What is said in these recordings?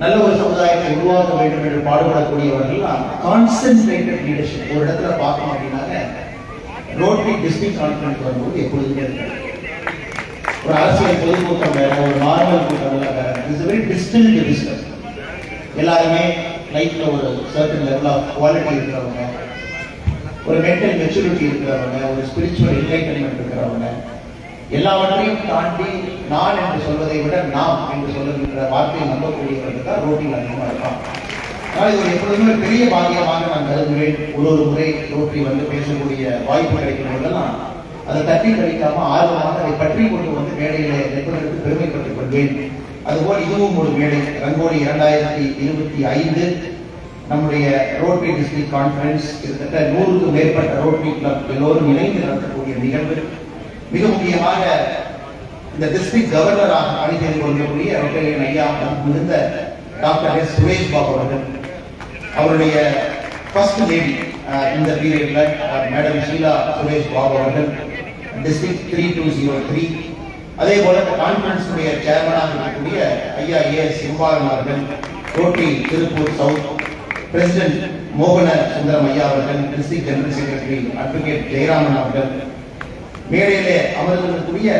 நல்ல ஒரு சமுதாயத்தை உருவாக்க வேண்டும் என்று பாடுபடக்கூடியவர்கள் கான்சென்ட்ரேட்டட் லீடர்ஷிப் ஒரு இடத்துல பார்க்கணும் அப்படின்னாக்க ரோட்டரி டிஸ்ட்ரிக்ட் கான்ஃபரன்ஸ் வரும்போது எப்பொழுதுமே இருக்காது. ஒரு அரசியல் பொதுக்கூட்டம் வேற ஒரு நார்மல் கூட்டம் வேற இட்ஸ் வெரி டிஸ்டில்டு பிஸ்னஸ் எல்லாருமே லைஃப்ல ஒரு சர்டன் லெவல் ஆஃப் குவாலிட்டி இருக்கிறவங்க ஒரு மென்டல் மெச்சூரிட்டி இருக்கிறவங்க ஒரு ஸ்பிரிச்சுவல் என்லைட்டன்மெண்ட் இருக்கிறவங்க. எல்லாவற்றையும் தாண்டி நான் என்று சொல்வதை விட நாம் என்று சொல்லுகின்ற வார்த்தையை நம்பக்கூடியவர்கள் தான் ரோட்டில் அதிகமாக இருப்பான் ஆனால் இது எப்பொழுதுமே பெரிய பாக்கியமாக நான் கருதுகிறேன். ஒரு ஒரு முறை ரோட்டி வந்து பேசக்கூடிய வாய்ப்பு கிடைக்கும் போதெல்லாம் அதை தட்டி கழிக்காம ஆர்வமாக அதை பற்றி கொண்டு வந்து மேடையில நிற்பதற்கு பெருமைப்பட்டுக் கொள்வேன். அதுபோல் இதுவும் ஒரு மேடை. ரங்கோலி இரண்டாயிரத்தி இருபத்தி ஐந்து நம்முடைய ரோட்டரி டிஸ்ட்ரிக்ட் கான்ஃபரன்ஸ் கிட்டத்தட்ட நூறுக்கும் மேற்பட்ட ரோட்டரி கிளப் எல்லோரும் இணைந்து நடத்தக்கூடிய நிகழ்வு. மிக முக்கியமாக இந்த டிஸ்ட்ரிக்ட் கவர்னராக பணி செய்து கொள்ளக்கூடிய ரோட்டரியன் ஐயா இருந்த டாக்டர் எஸ் சுரேஷ் பாபு அவர்கள். அவருடைய ஃபர்ஸ்ட் லேடி இந்த பீரியட்ல மேடம் ஷீலா சுரேஷ் பாபு அவர்கள் district three two zero three அதே போல இந்த கான்ஃபரன்ஸுடைய சேர்மனாக இருக்கக்கூடிய ஐயா ஏ எஸ் சிம்பாலன் அவர்கள் ரோட்டி திருப்பூர் சவுத். பிரசிடென்ட் மோகன சுந்தரம் ஐயா அவர்கள் district general secretary advocate Jayaraman அவர்கள் மேடையிலே அமர்ந்திருக்கக்கூடிய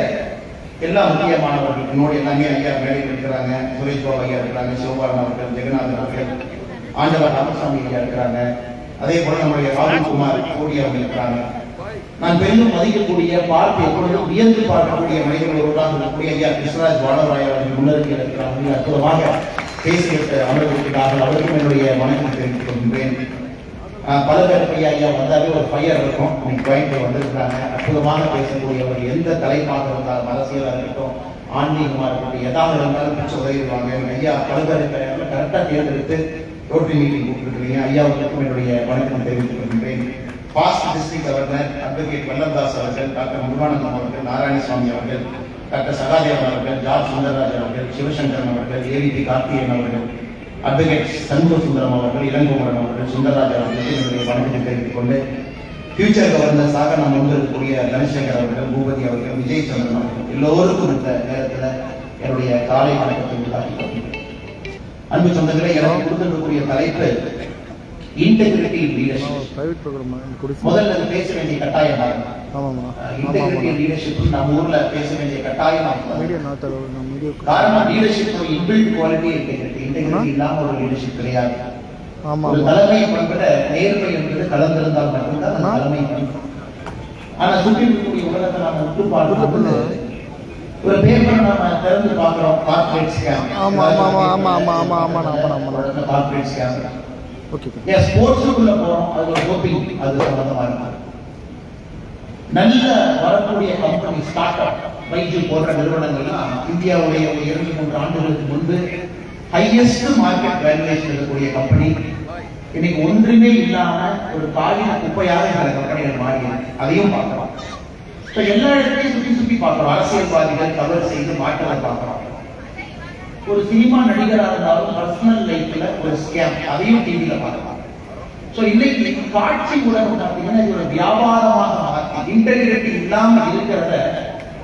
எல்லா முக்கியமானவர்கள் என்னோடு எல்லாமே ஐயா மேடையில் இருக்கிறாங்க சுரேஷ் பாபு ஐயா இருக்கிறாங்க சிவபாலன் அவர்கள் ஜெகநாதன் அவர்கள் ஆண்டவர் ராமசாமி ஐயா இருக்கிறாங்க. அதே போல நம்முடைய ராகுல்குமார் கோடி அவர்கள் இருக்கிறாங்க. நான் பெரிதும் மதிக்கக்கூடிய பார்த்து எப்பொழுதும் வியந்து பார்க்கக்கூடிய மனிதர்கள் ஒருவராக இருக்கக்கூடிய ஐயா கிருஷ்ணராஜ் வானவராய் அவர்கள் முன்னறிஞர் இருக்கிறாங்க. அற்புதமாக பேசிவிட்டு அமர்ந்திருக்கிறார்கள். அவருக்கும் என்னுடைய வணக்கம் தெரிவித்துக் கொள்கிறேன் ஆஹ் ஐயா வந்தாலே ஒரு ஃபயர் இருக்கும். இன்னைக்கு கோயம்புத்தூர் வந்திருக்கிறாங்க. அற்புதமாக பேசக்கூடியவர். எந்த தலைப்பாக இருந்தாலும் அரசியலாக இருக்கட்டும் ஆன்மீகமாக இருக்கட்டும் எதாவது இருந்தாலும் பிடிச்ச உதவிடுவாங்க. ஐயா பல்கலைக்கழகத்தில் கரெக்டாக தேர்ந்தெடுத்து ரோட்டரி மீட்டிங் கூப்பிட்டுருக்கீங்க. ஐயாவுக்கும் என்னுடைய வணக்கம் தெரிவித்துக் கொள்கிறேன் past district governor advocate Vallamdas அவர்கள் டாக்டர் முருகானந்தம் அவர்கள் நாராயணசுவாமி அவர்கள் டாக்டர் சகாதேவன் அவர்கள் ஜார்ஜ் சுந்தரராஜன் அவர்கள் சிவசங்கரன் அவர்கள் ஏவிபி கார்த்திகேயன் அவர்கள் அட்வொகேட் சண்முக சுந்தரம் அவர்கள் இளங்கோமரன் அவர்கள் சுந்தரராஜன் அவர்களுக்கு என்னுடைய வணக்கத்தை தெரிவித்துக் கொண்டு ஃபியூச்சர் கவர்னர்ஸாக நாம் வந்திருக்கக்கூடிய தனசேகர் அவர்கள் பூபதி அவர்கள் விஜய் சந்திரன் அவர்கள் எல்லோருக்கும் இந்த நேரத்தில் என்னுடைய காலை வணக்கத்தை உண்டாக்கி அன்பு சொந்தங்களை எனக்கு கொடுத்திருக்கக்கூடிய தலைப்பு இன்டெகிரிட்டிவ் லீடர்ஷிப் முதல்ல பேச வேண்டிய கட்டாயம் இன்டெகிரிட்டிவ் லீடர்ஷிப் நம்ம ஊர்ல பேச வேண்டிய கட்டாயம் காரணம் கிடையாது. ஒரு நேர்மை என்பது கலந்திருந்தால் மட்டும்தான் ஆனா சுற்றி இருக்கக்கூடிய ஒரு பேப்பர் ஆமா ஆமா ஆமா ஆமா ஆமா ஆமா ஆமா கார்பரேட் ஸ்கேம் ஓகே ஏன் ஸ்போர்ட்ஸுக்குள்ள போறோம். அது கோப்பிங் அது சம்பந்தமா இருக்கு. நல்ல வரக்கூடிய கம்பெனி ஸ்டார்ட் அப் பைஜு போன்ற நிறுவனங்கள்லாம் இந்தியாவுடைய ஒரு இரண்டு மூன்று ஆண்டுகளுக்கு முன்பு ஹையஸ்ட் மார்க்கெட் வேல்யூவேஷன் இருக்கக்கூடிய கம்பெனி இன்னைக்கு ஒன்றுமே இல்லாம ஒரு காகித குப்பையாக சில கம்பெனிகள் மாறி அதையும் பார்க்கலாம் இப்ப எல்லா இடத்துலையும் சுத்தி சுத்தி பார்க்கிறோம். அரசியல்வாதிகள் கவர் செய்து மாற்றத்தை பார்க்கிறோம். ஒரு சினிமா நடிகராக இருந்தாலும் பர்சனல் லைஃப்ல ஒரு ஸ்கேம் அதையும் டிவியில பார்க்கலாம். சோ இன்னைக்கு காட்சி உலகம் அப்படின்னா இது ஒரு வியாபாரமாக மாற்றி இன்டெகிரிட்டி இல்லாம இருக்கிறத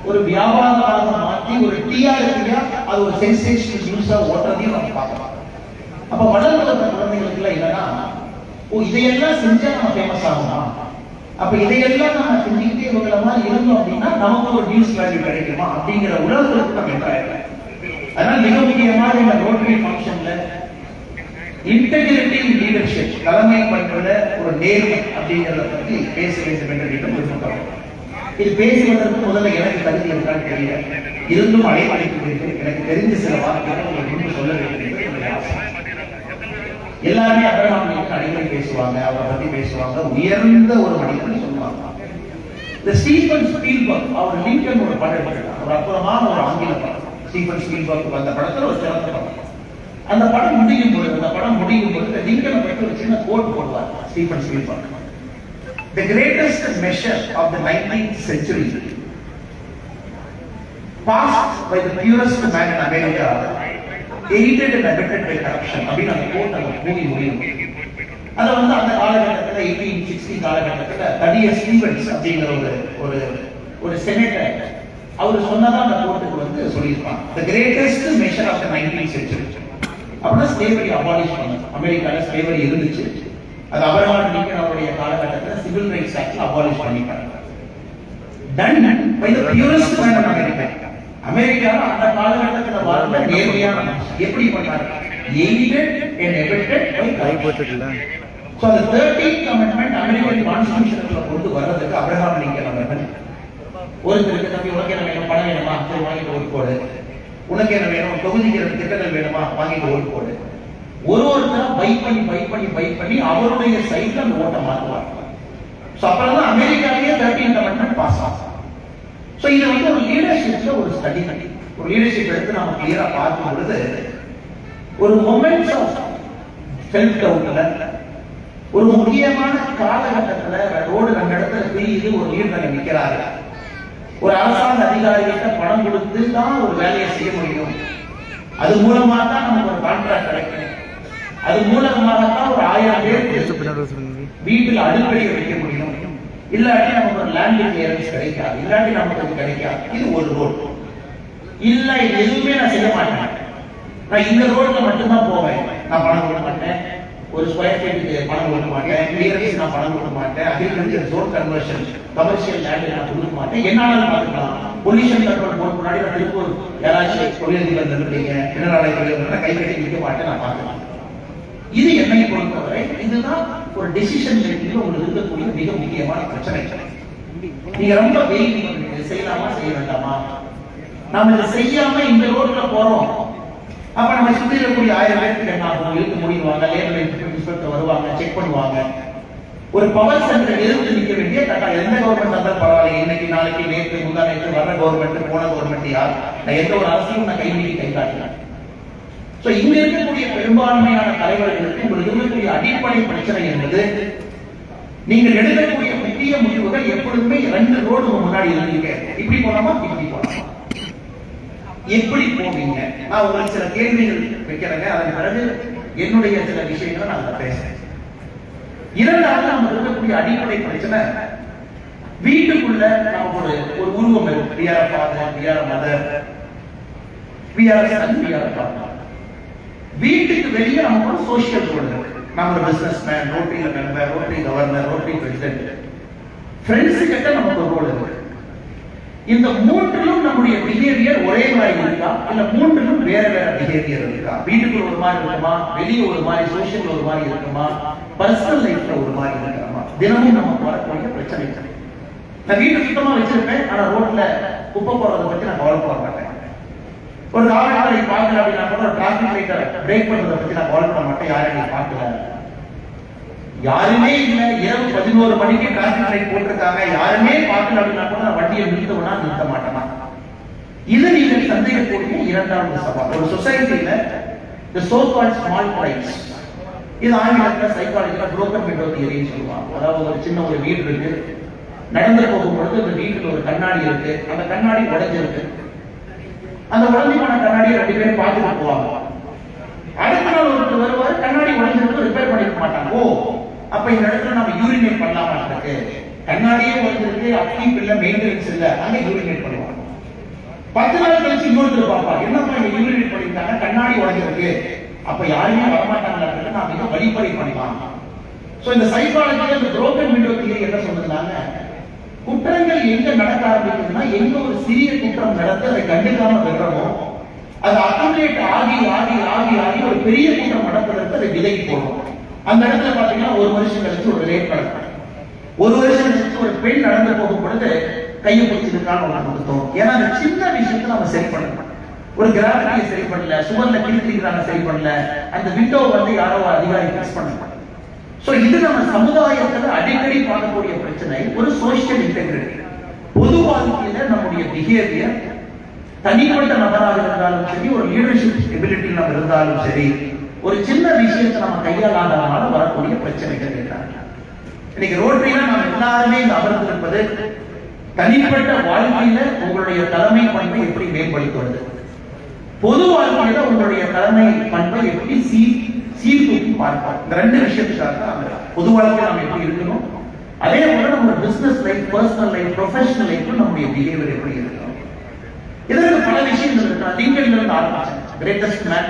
ஒரு வியாபாரமாக மாற்றி ஒரு டிஆர்பியா அது ஒரு சென்சேஷனல் நியூஸா ஓட்டுறதையும் நம்ம பார்க்கலாம். அப்ப வளர்ந்து வந்த குழந்தைகளுக்கு எல்லாம் என்னன்னா ஓ இதையெல்லாம் செஞ்சா நம்ம ஃபேமஸ் ஆகுமா? அப்ப இதையெல்லாம் நம்ம செஞ்சுக்கிட்டே இவங்கள மாதிரி இருந்தோம் அப்படின்னா நமக்கு ஒரு நியூஸ் வேல்யூ கிடைக்குமா? அப்படிங்கிற உலகத்துக்கு நம்ம என்ன அதனால மிக முக்கியமாக இந்த ரோட்டரி ஃபங்க்ஷன்ல இன்டெகிரிட்டி லீடர்ஷிப் தலைமை பண்ற ஒரு நேர்மை அப்படிங்கிறத பத்தி பேச வேண்டும் என்று கேட்டு விரும்புகிறோம் இது பேசுவதற்கு முதல்ல எனக்கு தகுதி இருக்கான்னு தெரியல. இருந்தும் அழைப்பளிக்கிறீர்கள் எனக்கு தெரிஞ்ச சில வார்த்தைகள் உங்களுக்கு சொல்ல வேண்டும் என்று என்னுடைய ஆசை. எல்லாருமே அப்ரஹாம் அடிக்கடி பேசுவாங்க அவரை பத்தி பேசுவாங்க. உயர்ந்த ஒரு மனிதன் சொல்லுவாங்க இந்த ஸ்டீபன் ஸ்பீல்பர்க் அவர் லிங்கன் ஒரு படம் ஒரு அற்புதமான ஒரு ஆங்கில படம் ஸ்டீஃபன் ஸ்பீல்பர்க் அந்த படத்தில் ஒரு சிறந்த படம். அந்த படம் முடியும் பொழுது அந்த படம் முடியும் பொழுது லிங்கனை பற்றி ஒரு சின்ன கோட் போடுவார் Stephen Spielberg The greatest measure of the 19th century. Passed by the purest man in America aided and abetted by corruption அப்படின்னு அந்த கோட் அந்த மூவி முடியும். அது வந்து அந்த காலகட்டத்தில் எயிட்டீன் சிக்ஸ்டி காலகட்டத்தில் தடிய ஸ்டீவன்ஸ் அப்படிங்கிற ஒரு ஒரு ஒரு செனேட்டர் அவர் சொன்னதா அந்த கோர்ட்டுக்கு வந்து சொல்லியிருப்பாங்க. The greatest measure of the nineteen century அப்படின்னா ஸ்லேவரி அபாலிஷ் பண்ணணும் அமெரிக்கால ஸ்லேவரி இருந்துச்சு. அது அபரகாம் லிங்கன் அவருடைய காலகட்டத்தில் சிவில் ரைட்ஸ் ஆக்ட்ல அபாலிஷ் பண்ணிட்டாங்க. Done by the purest man America அமெரிக்கால அந்த காலகட்டத்தில் வாழ்ந்த நேர்மையான. எப்படி பண்ணாரு? எய்டட் அண்ட் எபெக்டட் பை அந்த தேர்ட்டீன்த் அமெண்ட்மெண்ட் அமெரிக்கன் கான்ஸ்டியூஷனுக்குள்ள கொண்டு வர்றதுக்கு அப்ரஹாம் லிங்கன் அவர்கள் ஒருத்தருக்கு தம்பி உனக்கு என்ன வேணும்? பணம் வேணுமா சரி வாங்கிட்டு ஓட்டு போடு உனக்கு என்ன வேணும்? தொகுதிக்கிற திட்டங்கள் வேணுமா? வாங்கிட்டு ஓட்டு போடு ஒரு ஒருத்தர பை பண்ணி பை பண்ணி பை பண்ணி அவருடைய சைட்ல அந்த ஓட்டை மாற்றுவாங்க ஸோ அப்புறம் தான் அமெரிக்காலேயே தேர்ட்டீன்த் அமெண்ட்மெண்ட் பாஸ் ஆகும். ஸோ இது வந்து ஒரு லீடர்ஷிப்ல ஒரு ஸ்டடி பண்ணி ஒரு லீடர்ஷிப் எடுத்து நம்ம கிளியரா பார்க்கும் பொழுது ஒரு மொமெண்ட்ஸ் ஆஃப் செல்ஃப் டவுட்ல ஒரு முக்கியமான காலகட்டத்துல ரோடு ரெண்டு இடத்துல பிரியுது ஒரு லீடர் நிற்கிறாரு ஒரு அரசாங்க அதிகாரிகிட்ட பணம் கொடுத்து தான் ஒரு வேலையை செய்ய முடியும். அது மூலமா தான் நமக்கு ஒரு கான்ட்ராக்ட் கிடைக்கும். அது மூலமாக தான் ஒரு ஆயிரம் பேருக்கு வீட்டில் அடுப்படியை வைக்க முடியும். இல்லாட்டி நமக்கு ஒரு லேண்ட் கிளியரன்ஸ் கிடைக்காது. இல்லாட்டி நமக்கு அது கிடைக்காது. இது ஒரு ரோடு இல்ல எதுவுமே நான் செய்ய மாட்டேன். நான் இந்த ரோட்ல மட்டும்தான் போவேன். நான் பணம் கொடுக்க மாட்டேன். ஒரு ஸ்கொயர் ஃபீட்டுக்கு பணம் கொடுக்க மாட்டேன் கிளியரன்ஸ் நான் பணம் கொடுக்க மாட்டேன் agriculture zone conversion commercial land நான் கொடுக்க மாட்டேன். என்னாலும் பார்த்துக்கலாம். பொல்யூஷன் கண்ட்ரோல் போர்டு முன்னாடி நான் திருப்பூர் யாராச்சும் தொழிலதிபர் நின்றுட்டீங்க மினராலை தொழிலதிபர் கை கட்டி நிற்க மாட்டேன் நான் பார்க்கலாம் இது என்னை பொறுத்தவரை இதுதான் ஒரு டெசிஷன் மேக்கிங்ல உங்களுக்கு இருக்கக்கூடிய மிக முக்கியமான பிரச்சனை. நீங்க ரொம்ப இதை செய்யலாமா செய்ய வேண்டாமா? நாம இதை செய்யாம இந்த ரோட்ல போறோம். அப்ப நம்ம சுத்தி இருக்கக்கூடிய ஆயிரம் பேருக்கு என்ன ஆகும்? இழுத்து முடிவாங்க லேபர் ரிசல்ட் வருவாங்க செக் பண்ணுவாங்க. ஒரு பவர் சென்டர் எதிர்த்து நிற்க வேண்டிய கட்டா எந்த கவர்மெண்ட் வந்தாலும் பரவாயில்ல. இன்னைக்கு நாளைக்கு நேற்று முந்தா நேற்று வர்ற கவர்மெண்ட் போன கவர்மெண்ட் யார்? நான் எந்த ஒரு அரசியலும் நான் கை நீட்டி கை காட்டினேன் இங்க இருக்கக்கூடிய பெரும்பான்மையான தலைவர்களுக்கு உங்களுக்கு இருக்கக்கூடிய அடிப்படை பிரச்சனை என்பது நீங்கள் எடுக்கக்கூடிய முக்கிய முடிவுகள் எப்பொழுதுமே ரெண்டு ரோடு முன்னாடி இருந்தீங்க இப்படி போலாமா? இப்படி போலாமா? எப்படி போவீங்க. நான் உங்களுக்கு சில கேள்விகள் வைக்கிறேங்க. அதன் பிறகு என்னுடைய சில விஷயங்களை நான் அதை பேசுறேன். இரண்டாவது நம்ம இருக்கக்கூடிய அடிப்படை பிரச்சனை வீட்டுக்குள்ள நம்ம ஒரு ஒரு உருவம் இருக்கு. We are father we are mother we are son we are வீட்டுக்கு வெளியே நமக்கு ஒரு சோஷியல் ரோல் இருக்கு. நம்ம ஒரு business man rotary member rotary governor rotary president friends கிட்ட நமக்கு ஒரு ரோல் இருக்கு. இந்த மூன்றிலும் நம்முடைய பிஹேவியர் ஒரே மாதிரி இருக்கா? இல்ல மூன்றிலும் வேற வேற பிஹேவியர் இருக்கா? வீட்டுக்குள்ள ஒரு மாதிரி இருக்குமா? வெளியே ஒரு மாதிரி? சோசியல் ஒரு மாதிரி இருக்குமா? பர்சனல் லைஃப்ல ஒரு மாதிரி இருக்கணுமா தினமும் நமக்கு வரக்கூடிய பிரச்சனை நான் வீட்டை சுத்தமா வச்சிருப்பேன் ஆனா ரோட்ல குப்பை போடுறதை பத்தி நான் கவலைப்பட மாட்டேன். ஒரு நாளை பார்க்கல அப்படின்னா கூட ஒரு டிராபிக் லைட்டை பிரேக் பண்றதை பத்தி நான் கவலைப்பட மாட்டேன். யாரையும் பார்க்கல. யாருமே இல்ல இரவு பதினோரு மணிக்கு டிராபிக் லைட் போட்டிருக்காங்க. யாருமே பார்க்கல அப்படின்னா கூட நான் வண்டியை நிறுத்தவனா நிறுத்த மாட்டேனா இது நீங்கள் சந்தேகக்கூடிய இரண்டாவது சவால். ஒரு சொசைட்டியில இந்த சோ கால்ட் ஸ்மால் பிரைஸ் இது ஆங்கிலத்துல சைக்காலஜில புரோக்கர் விண்டோ தியரின்னு சொல்லுவாங்க. அதாவது ஒரு சின்ன ஒரு வீடு இருக்கு. நடந்து போகும்பொழுது அந்த வீட்டுல ஒரு கண்ணாடி இருக்கு. அந்த கண்ணாடி உடைஞ்சிருக்கு. அந்த உடஞ்சி போன கண்ணாடியை ரெண்டு பேரும் பார்த்துட்டு போவாங்க. அடுத்த நாள் ஒருத்தர் வருவார் கண்ணாடி உடைஞ்சிருக்கு ரிப்பேர் பண்ணிக்க மாட்டாங்க. ஓ அப்ப இந்த இடத்துல நம்ம யூரினேட் பண்ணலாமா இருக்கு கண்ணாடியே உடைஞ்சிருக்கு அப்கீப் இல்ல மெயின்டெனன்ஸ் இல்ல அங்க யூரினேட் பண்ணுவாங்க. பத்து நாள் கழிச்சு இன்னொருத்தர் பார்ப்பா என்னப்பா இங்க யூரினேட் பண்ணிருக்காங்க கண்ணாடி உடைஞ்சிருக்கு. அப்ப யாருமே வரமாட்டாங்களா நாம இதை வழிபறை பண்ணலாம் சோ இந்த சைக்காலஜில இந்த புரோக்கன் விண்டோ தியரி என்ன சொல்றதுனாங்க குற்றங்கள் எங்க நடக்க ஆரம்பிக்குதுன்னா எங்க ஒரு சிறிய குற்றம் நடந்து அதை கண்டுக்காம விடுறோமோ அது அக்குமுலேட் ஆகி ஆகி ஆகி ஆகி ஒரு பெரிய குற்றம் நடப்பதற்கு அதை விதை போடும் அந்த இடத்துல பாத்தீங்கன்னா ஒரு வருஷம் கழிச்சு ஒரு ரேட் நடக்கும் ஒரு வருஷம் கழிச்சு ஒரு பெண் நடந்து போகும் பொழுது கையை பிடிச்சிருக்கான்னு ஒன்று கொடுத்தோம். ஏன்னா அந்த சின்ன விஷயத்தை நம்ம சரி பண்ணணும் ஒரு கிராஃபிட்டியை சரி பண்ணல சுவர்ல கிழிக்கிறாங்க சரி பண்ணல அந்த விண்டோ வந்து யாரோ அதிகாரி பிக்ஸ் பண்ண ஸோ இது நம்ம சமுதாயத்துல அடிக்கடி பார்க்கக்கூடிய பிரச்சனை ஒரு சோசியல் இன்டெகிரிட்டி பொது வாழ்க்கையில நம்முடைய பிஹேவியர் தனிப்பட்ட நபராக இருந்தாலும் சரி ஒரு லீடர்ஷிப் எபிலிட்டி நம்ம இருந்தாலும் சரி ஒரு சின்ன விஷயத்தை நம்ம கையாளாதனால வரக்கூடிய பிரச்சனைகள் இருக்காங்க இன்னைக்கு ரோட்டரியில நாம் எல்லாருமே இங்க அமர்ந்திருப்பது தனிப்பட்ட வாழ்க்கையில உங்களுடைய தலைமை பண்பை எப்படி மேம்படுத்துவது? பொது வாழ்க்கையில உங்களுடைய தலைமை பண்பை எப்படி சீ சீர்தூக்கி பார்ப்பார் இந்த ரெண்டு விஷயத்துக்காக தான் பொது வாழ்க்கையில் நம்ம எப்படி இருக்கணும்? அதே போல நம்ம business life personal life professional life நம்முடைய பிஹேவியர் எப்படி இருக்கணும்? இதற்கு பல விஷயங்கள் இருக்கு திங்கள் இருந்து கிரேட்டஸ்ட் மேன்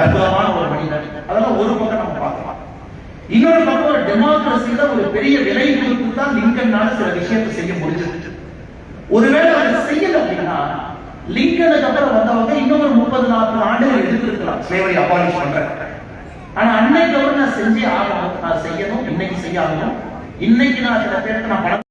அற்புதமான ஒரு மனிதன். அதெல்லாம் ஒரு பக்கம் நம்ம பார்க்கலாம். இன்னொரு பக்கம் ஒரு டெமோக்ரஸியில ஒரு பெரிய விலை கொடுத்து தான் லிங்கன்னால சில விஷயத்தை செய்ய முடிஞ்சது. ஒருவேளை அதை செய்யல அப்படின்னா லிங்கனுக்கு அப்புறம் வந்தவங்க இன்னும் ஒரு முப்பது நாற்பது ஆண்டுகள் எதிர்த்திருக்கலாம் ஸ்லேவரி அபாலிஷ் பண்றாங்க ஆனா அன்னைக்கு அவர் நான் செஞ்சே ஆகணும்? நான் செய்யணும். இன்னைக்கு செய்ய ஆகணும் இன்னைக்கு நான் சில பேருக்கு நான் பணம்